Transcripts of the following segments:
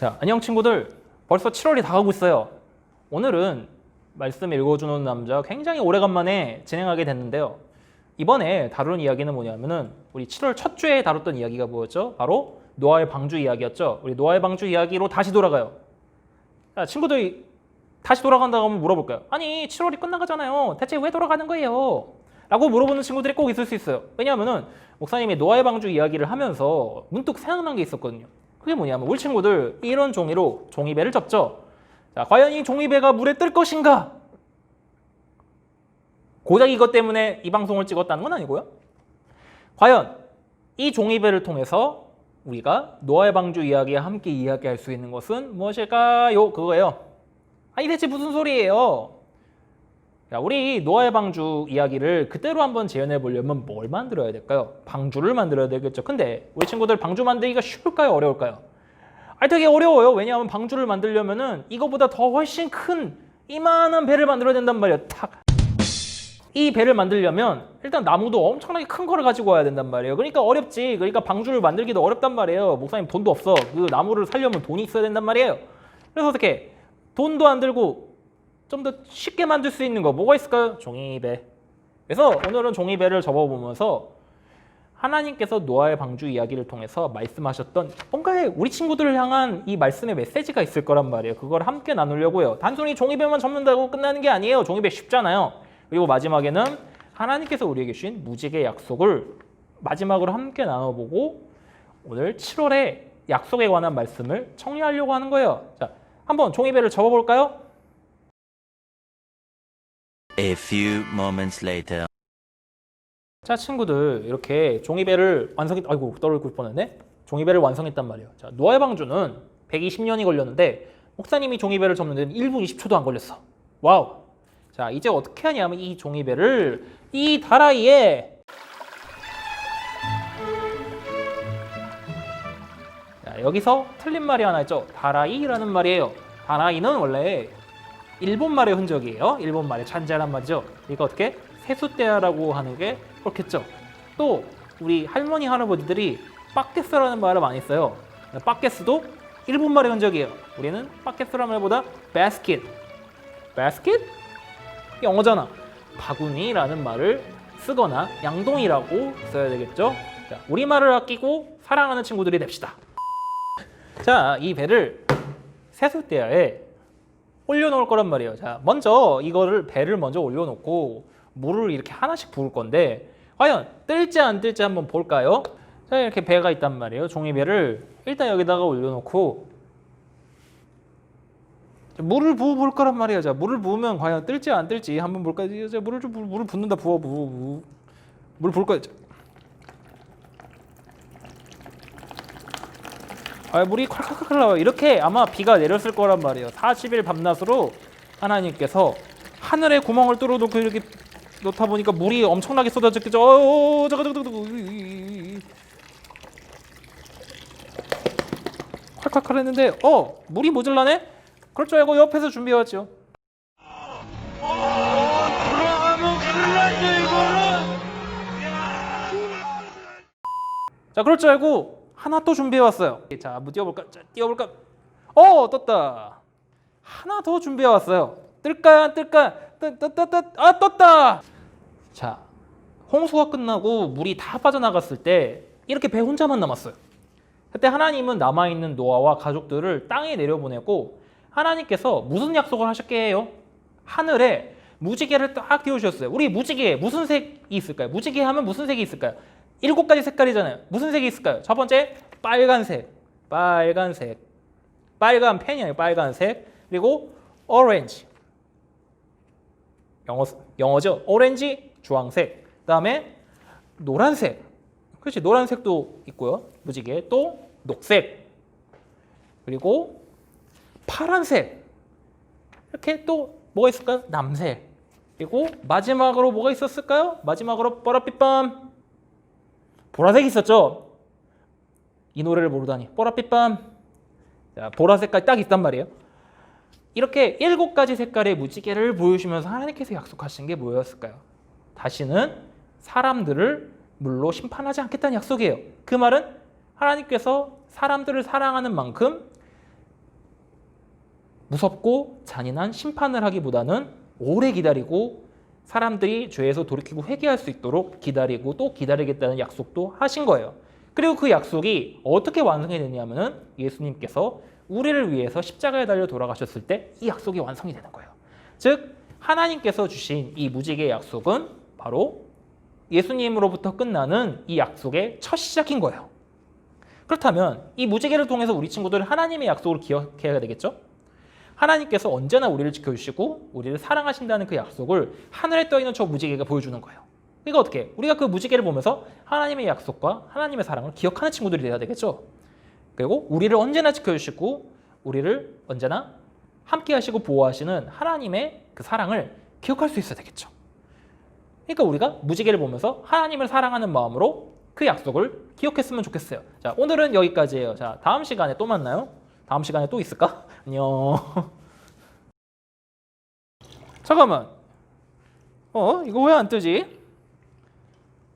자, 안녕 친구들. 벌써 7월이 다가고 있어요. 오늘은 말씀 읽어주는 남자 굉장히 오래간만에 진행하게 됐는데요. 이번에 다루는 이야기는 뭐냐면은 우리 7월 첫 주에 다뤘던 이야기가 뭐였죠? 바로 노아의 방주 이야기였죠. 우리 노아의 방주 이야기로 다시 돌아가요. 자, 친구들이 다시 돌아간다고 하면 물어볼까요? 아니, 7월이 끝나가잖아요. 대체 왜 돌아가는 거예요? 라고 물어보는 친구들이 꼭 있을 수 있어요. 왜냐하면은 목사님이 노아의 방주 이야기를 하면서 문득 생각난 게 있었거든요. 그게 뭐냐면 우리 친구들 이런 종이로 종이배를 접죠. 자, 과연 이 종이배가 물에 뜰 것인가? 고작 이것 때문에 이 방송을 찍었다는 건 아니고요. 과연 이 종이배를 통해서 우리가 노아의 방주 이야기와 함께 이야기할 수 있는 것은 무엇일까요? 그거예요. 아니 대체 무슨 소리예요? 자, 우리 노아의 방주 이야기를 그대로 한번 재현해 보려면 뭘 만들어야 될까요? 방주를 만들어야 되겠죠. 근데 우리 친구들 방주 만들기가 쉬울까요? 어려울까요? 아, 되게 어려워요. 왜냐하면 방주를 만들려면은 이거보다 더 훨씬 큰 이만한 배를 만들어야 된단 말이에요. 탁. 이 배를 만들려면 일단 나무도 엄청나게 큰 거를 가지고 와야 된단 말이에요. 그러니까 어렵지. 그러니까 방주를 만들기도 어렵단 말이에요. 목사님 돈도 없어. 그 나무를 살려면 돈이 있어야 된단 말이에요. 그래서 어떻게 돈도 안 들고 좀 더 쉽게 만들 수 있는 거 뭐가 있을까요? 종이배. 그래서 오늘은 종이배를 접어보면서 하나님께서 노아의 방주 이야기를 통해서 말씀하셨던 뭔가의 우리 친구들을 향한 이 말씀의 메시지가 있을 거란 말이에요. 그걸 함께 나누려고요. 단순히 종이배만 접는다고 끝나는 게 아니에요. 종이배 쉽잖아요. 그리고 마지막에는 하나님께서 우리에게 주신 무지개 약속을 마지막으로 함께 나눠보고 오늘 7월에 약속에 관한 말씀을 정리하려고 하는 거예요. 자, 한번 종이배를 접어볼까요? A few moments later. 자 친구들 이렇게 종이배를 완성했 아이고 떨어질 뻔했네. 종이배를 완성했단 말이에요. 자 노아의 방주는 120년이 걸렸는데 목사님이 종이배를 접는 데는 1분 20초도 안 걸렸어. 와우. 자 이제 어떻게 하냐면 이 종이배를 이 다라이에 자 여기서 틀린 말이 하나 있죠. 다라이라는 말이에요. 다라이는 원래 일본 말의 흔적이에요 일본 말의 잔재란 말이죠 이거 어떻게 세숫대야라고 하는 게 그렇겠죠. 또 우리 할머니 할아버지들이 빠게스라는 말을 많이 써요. 빠게스도 일본 말의 흔적이에요. 우리는 빠게스라는 말보다 basket, basket 영어잖아. 바구니라는 말을 쓰거나 양동이라고 써야 되겠죠. 자, 우리 말을 아끼고 사랑하는 친구들이 됩시다. 자, 이 배를 세숫대야에 올려놓을 거란 말이에요. 자, 먼저 이거를 배를 먼저 올려놓고 물을 이렇게 하나씩 부을 건데 과연 뜰지 안 뜰지 한번 볼까요? 자, 이렇게 배가 있단 말이에요. 종이배를 일단 여기다가 올려놓고 자, 물을 부어 볼 거란 말이에요. 자, 물을 부으면 과연 뜰지 안 뜰지 한번 볼까요? 자, 물을 좀 부- 물을 붓는다 부어 부어 부어 물 부을 거예요. 아, 물이 콸콸콸 나와요. 이렇게 아마 비가 내렸을 거란 말이에요. 40일 밤낮으로 하나님께서 하늘에 구멍을 뚫어 놓고 이렇게 놓다 보니까 물이 엄청나게 쏟아졌겠죠. 어, 잠깐, 잠깐. 콸콸콸 했는데, 어, 물이 모질라네? 그럴 줄 알고 옆에서 준비해 왔죠. 자, 그럴 줄 알고 하나 또 준비해 왔어요. 자, 한번 띄워볼까? 자, 띄워볼까? 어, 떴다. 하나 더 준비해 왔어요. 뜰까요? 안 뜰까요? 뜨, 뜨, 뜨, 뜨, 아, 떴다! 자, 홍수가 끝나고 물이 다 빠져나갔을 때 이렇게 배 혼자만 남았어요. 그때 하나님은 남아 있는 노아와 가족들을 땅에 내려보내고 하나님께서 무슨 약속을 하셨게요? 하늘에 무지개를 딱 띄우셨어요. 우리 무지개 무슨 색이 있을까요? 무지개 하면 무슨 색이 있을까요? 일곱 가지 색깔이잖아요. 무슨 색이 있을까요? 첫 번째 빨간색, 빨간색, 빨간 펜이 아니에요. 빨간색 그리고 orange 영어 영어죠. 오렌지, 주황색. 그다음에 노란색. 그렇지. 노란색도 있고요. 무지개. 또 녹색. 그리고 파란색. 이렇게 또 뭐가 있을까요? 남색. 그리고 마지막으로 뭐가 있었을까요? 마지막으로 뽀라삐밤. 보라색 있었죠. 이 노래를 모르다니. 뽀라삐밤. 자, 보라색까지 딱 있단 말이에요. 이렇게 일곱 가지 색깔의 무지개를 보여주면서 하나님께서 약속하신 게 뭐였을까요? 다시는 사람들을 물로 심판하지 않겠다는 약속이에요. 그 말은 하나님께서 사람들을 사랑하는 만큼 무섭고 잔인한 심판을 하기보다는 오래 기다리고 사람들이 죄에서 돌이키고 회개할 수 있도록 기다리고 또 기다리겠다는 약속도 하신 거예요. 그리고 그 약속이 어떻게 완성이 되냐면은 예수님께서 우리를 위해서 십자가에 달려 돌아가셨을 때 이 약속이 완성이 되는 거예요. 즉 하나님께서 주신 이 무지개의 약속은 바로 예수님으로부터 끝나는 이 약속의 첫 시작인 거예요. 그렇다면 이 무지개를 통해서 우리 친구들 하나님의 약속을 기억해야 되겠죠? 하나님께서 언제나 우리를 지켜주시고 우리를 사랑하신다는 그 약속을 하늘에 떠 있는 저 무지개가 보여주는 거예요. 그러니까 어떻게? 우리가 그 무지개를 보면서 하나님의 약속과 하나님의 사랑을 기억하는 친구들이 돼야 되겠죠. 그리고 우리를 언제나 지켜주시고 우리를 언제나 함께 하시고 보호하시는 하나님의 그 사랑을 기억할 수 있어야 되겠죠. 그러니까 우리가 무지개를 보면서 하나님을 사랑하는 마음으로 그 약속을 기억했으면 좋겠어요. 자, 오늘은 여기까지예요. 자, 다음 시간에 또 만나요. 다음 시간에 또 있을까? 안녕. 잠깐만. 어? 이거 왜 안 뜨지?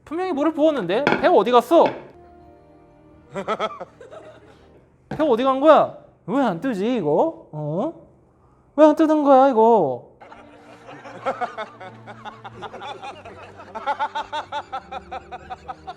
분명히 물을 부었는데 배 어디 갔어? 배 어디 간 거야? 왜 안 뜨지 이거? 어? 왜 안 뜨는 거야 이거?